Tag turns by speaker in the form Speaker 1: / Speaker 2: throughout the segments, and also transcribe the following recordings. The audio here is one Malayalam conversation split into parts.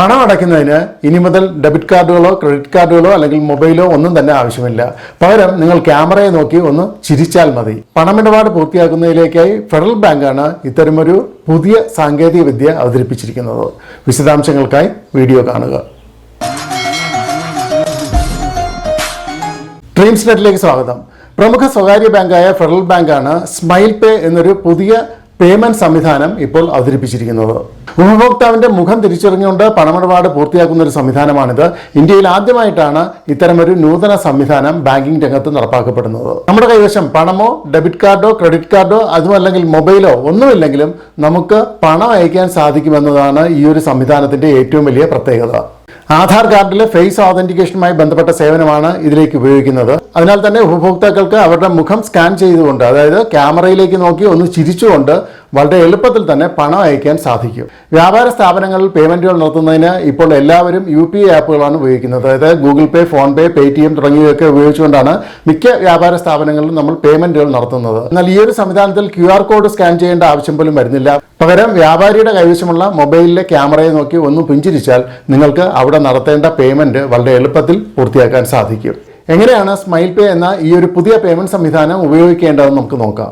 Speaker 1: പണം അടയ്ക്കുന്നതിന് ഇനി മുതൽ ഡെബിറ്റ് കാർഡുകളോ ക്രെഡിറ്റ് കാർഡുകളോ അല്ലെങ്കിൽ മൊബൈലോ ഒന്നും തന്നെ ആവശ്യമില്ല. പകരം നിങ്ങൾ ക്യാമറയെ നോക്കി ഒന്ന് ചിരിച്ചാൽ മതി. പണമിടപാട് പൂർത്തിയാക്കുന്നതിലേക്കായി ഫെഡറൽ ബാങ്കാണ് ഇത്തരമൊരു പുതിയ സാങ്കേതിക വിദ്യ അവതരിപ്പിച്ചിരിക്കുന്നത്. വിശദാംശങ്ങൾക്കായി വീഡിയോ കാണുക. ഡ്രീംസ് നെറ്റിലേക്ക് സ്വാഗതം. പ്രമുഖ സ്വകാര്യ ബാങ്കായ ഫെഡറൽ ബാങ്കാണ് സ്മൈൽ പേ എന്നൊരു പുതിയ പേയ്മെന്റ് സംവിധാനം ഇപ്പോൾ അവതരിപ്പിച്ചിരിക്കുന്നത്. ഉപഭോക്താവിന്റെ മുഖം തിരിച്ചറിഞ്ഞുകൊണ്ട് പണമിടപാട് പൂർത്തിയാക്കുന്ന ഒരു സംവിധാനമാണിത്. ഇന്ത്യയിൽ ആദ്യമായിട്ടാണ് ഇത്തരമൊരു നൂതന സംവിധാനം ബാങ്കിംഗ് രംഗത്ത് നടപ്പാക്കപ്പെടുന്നത്. നമ്മുടെ കൈവശം പണമോ ഡെബിറ്റ് കാർഡോ ക്രെഡിറ്റ് കാർഡോ അതുമല്ലെങ്കിൽ മൊബൈലോ ഒന്നുമില്ലെങ്കിലും നമുക്ക് പണം അയക്കാൻ സാധിക്കുമെന്നതാണ് ഈ ഒരു സംവിധാനത്തിന്റെ ഏറ്റവും വലിയ പ്രത്യേകത. ആധാർ കാർഡിലെ ഫേസ് ഓതന്റിക്കേഷനുമായി ബന്ധപ്പെട്ട സേവനമാണ് ഇതിലേക്ക് ഉപയോഗിക്കുന്നത്. അതിനാൽ തന്നെ ഉപഭോക്താക്കൾക്ക് അവരുടെ മുഖം സ്കാൻ ചെയ്തുകൊണ്ട് അതായത് ക്യാമറയിലേക്ക് നോക്കി ഒന്ന് ചിരിച്ചുകൊണ്ട് വളരെ എളുപ്പത്തിൽ തന്നെ പണം അയക്കാൻ സാധിക്കും. വ്യാപാര സ്ഥാപനങ്ങളിൽ പേയ്മെന്റുകൾ നടത്തുന്നതിന് ഇപ്പോൾ എല്ലാവരും യു പി ഐ ആപ്പുകളാണ് ഉപയോഗിക്കുന്നത്. അതായത് Google Pay PhonePe Paytm തുടങ്ങിയവയൊക്കെ ഉപയോഗിച്ചുകൊണ്ടാണ് മിക്ക വ്യാപാര സ്ഥാപനങ്ങളിലും നമ്മൾ പേയ്മെന്റുകൾ നടത്തുന്നത്. എന്നാൽ ഈ ഒരു സംവിധാനത്തിൽ ക്യു ആർ കോഡ് സ്കാൻ ചെയ്യേണ്ട ആവശ്യം പോലും വരുന്നില്ല. പകരം വ്യാപാരിയുടെ കൈവശമുള്ള മൊബൈലിലെ ക്യാമറയെ നോക്കി ഒന്ന് പുഞ്ചിരിച്ചാൽ നിങ്ങൾക്ക് അവിടെ നടത്തേണ്ട പേയ്മെന്റ് വളരെ എളുപ്പത്തിൽ പൂർത്തിയാക്കാൻ സാധിക്കും. എങ്ങനെയാണ് സ്മൈൽ പേ എന്ന ഈ ഒരു പുതിയ പേയ്മെന്റ് സംവിധാനം ഉപയോഗിക്കേണ്ടതെന്ന് നമുക്ക് നോക്കാം.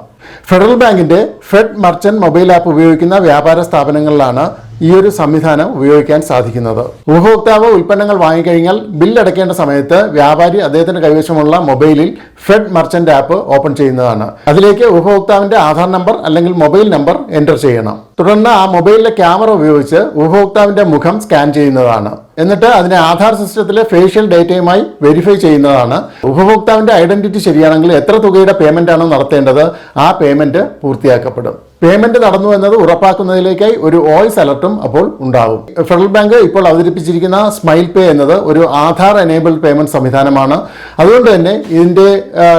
Speaker 1: ഫെഡറൽ ബാങ്കിന്റെ ഫെഡ് മർച്ചന്റ് മൊബൈൽ ആപ്പ് ഉപയോഗിക്കുന്ന വ്യാപാര സ്ഥാപനങ്ങളിലാണ് ഈ ഒരു സംവിധാനം ഉപയോഗിക്കാൻ സാധിക്കുന്നത്. ഉപഭോക്താവ് ഉൽപ്പന്നങ്ങൾ വാങ്ങിക്കഴിഞ്ഞാൽ ബിൽ സമയത്ത് വ്യാപാരി അദ്ദേഹത്തിന്റെ കൈവശമുള്ള മൊബൈലിൽ ഫെഡ് മർച്ചന്റ് ആപ്പ് ഓപ്പൺ ചെയ്യുന്നതാണ്. അതിലേക്ക് ഉപഭോക്താവിന്റെ ആധാർ നമ്പർ അല്ലെങ്കിൽ മൊബൈൽ നമ്പർ എന്റർ ചെയ്യണം. തുടർന്ന് ആ മൊബൈലിലെ ക്യാമറ ഉപയോഗിച്ച് ഉപഭോക്താവിന്റെ മുഖം സ്കാൻ ചെയ്യുന്നതാണ്. എന്നിട്ട് അതിനെ ആധാർ സിസ്റ്റത്തിലെ ഫേഷ്യൽ ഡേറ്റയുമായി വെരിഫൈ ചെയ്യുന്നതാണ്. ഉപഭോക്താവിന്റെ ഐഡന്റിറ്റി ശരിയാണെങ്കിൽ എത്ര തുകയുടെ പേയ്മെന്റ് ആണോ നടത്തേണ്ടത് ആ പേയ്മെന്റ് പൂർത്തിയാക്കപ്പെടും. പേയ്മെന്റ് നടന്നു എന്നത് ഉറപ്പാക്കുന്നതിലേക്കായി ഒരു വോയിസ് അലർട്ടും അപ്പോൾ ഉണ്ടാകും. ഫെഡറൽ ബാങ്ക് ഇപ്പോൾ അവതരിപ്പിച്ചിരിക്കുന്ന സ്മൈൽ പേ എന്നത് ഒരു ആധാർ എനേബിൾഡ് പേയ്മെന്റ് സംവിധാനമാണ്. അതുകൊണ്ട് തന്നെ ഇതിന്റെ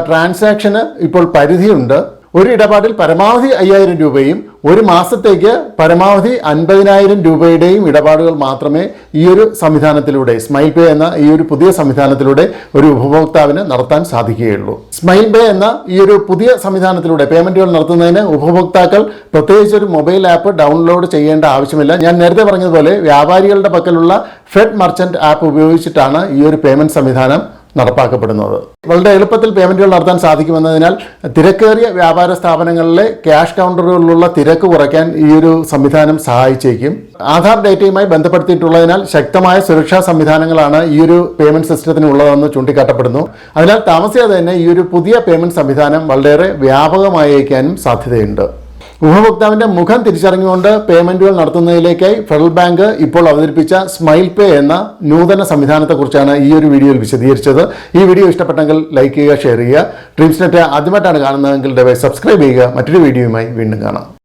Speaker 1: ട്രാൻസാക്ഷന് ഇപ്പോൾ പരിധിയുണ്ട്. ഒരു ഇടപാടിൽ പരമാവധി അയ്യായിരം രൂപയും ഒരു മാസത്തേക്ക് പരമാവധി അൻപതിനായിരം രൂപയുടെയും ഇടപാടുകൾ മാത്രമേ ഈ ഒരു സംവിധാനത്തിലൂടെ സ്മൈൽ പേ എന്ന ഈ ഒരു പുതിയ സംവിധാനത്തിലൂടെ ഒരു ഉപഭോക്താവിന് നടത്താൻ സാധിക്കുകയുള്ളൂ. സ്മൈൽ പേ എന്ന ഈ ഒരു പുതിയ സംവിധാനത്തിലൂടെ പേയ്മെന്റുകൾ നടത്തുന്നതിന് ഉപഭോക്താക്കൾ പ്രത്യേകിച്ച് ഒരു മൊബൈൽ ആപ്പ് ഡൗൺലോഡ് ചെയ്യേണ്ട ആവശ്യമില്ല. ഞാൻ നേരത്തെ പറഞ്ഞതുപോലെ വ്യാപാരികളുടെ പക്കലുള്ള ഫെഡ് മർച്ചന്റ് ആപ്പ് ഉപയോഗിച്ചിട്ടാണ് ഈ ഒരു പേയ്മെന്റ് സംവിധാനം നടപ്പാക്കപ്പെടുന്നത്. വളരെ എളുപ്പത്തിൽ പേയ്മെന്റുകൾ നടത്താൻ സാധിക്കുമെന്നതിനാൽ തിരക്കേറിയ വ്യാപാര സ്ഥാപനങ്ങളിലെ ക്യാഷ് കൗണ്ടറുകളിലുള്ള തിരക്ക് കുറയ്ക്കാൻ ഈ ഒരു സംവിധാനം സഹായിച്ചേക്കും. ആധാർ ഡേറ്റയുമായി ബന്ധപ്പെടുത്തിയിട്ടുള്ളതിനാൽ ശക്തമായ സുരക്ഷാ സംവിധാനങ്ങളാണ് ഈ ഒരു പേയ്മെന്റ് സിസ്റ്റത്തിന് ഉള്ളതെന്ന് ചൂണ്ടിക്കാട്ടപ്പെടുന്നു. അതിനാൽ താമസിയാതെ തന്നെ ഈ ഒരു പുതിയ പേയ്മെന്റ് സംവിധാനം വളരെയേറെ വ്യാപകമായേക്കാനും സാധ്യതയുണ്ട്. ഉപഭോക്താവിന്റെ മുഖം തിരിച്ചറിഞ്ഞുകൊണ്ട് പേയ്മെന്റുകൾ നടത്തുന്നതിലേക്കായി ഫെഡറൽ ബാങ്ക് ഇപ്പോൾ അവതരിപ്പിച്ച സ്മൈൽ പേ എന്ന നൂതന സംവിധാനത്തെക്കുറിച്ചാണ് ഈ ഒരു വീഡിയോയിൽ വിശദീകരിച്ചത്. ഈ വീഡിയോ ഇഷ്ടപ്പെട്ടെങ്കിൽ ലൈക്ക് ചെയ്യുക ഷെയർ ചെയ്യുക. ഡ്രീംസ് നെറ്റ് ആദ്യമായിട്ടാണ് കാണുന്നതെങ്കിൽ ദയവായി സബ്സ്ക്രൈബ് ചെയ്യുക. മറ്റൊരു വീഡിയോയുമായി വീണ്ടും കാണാം.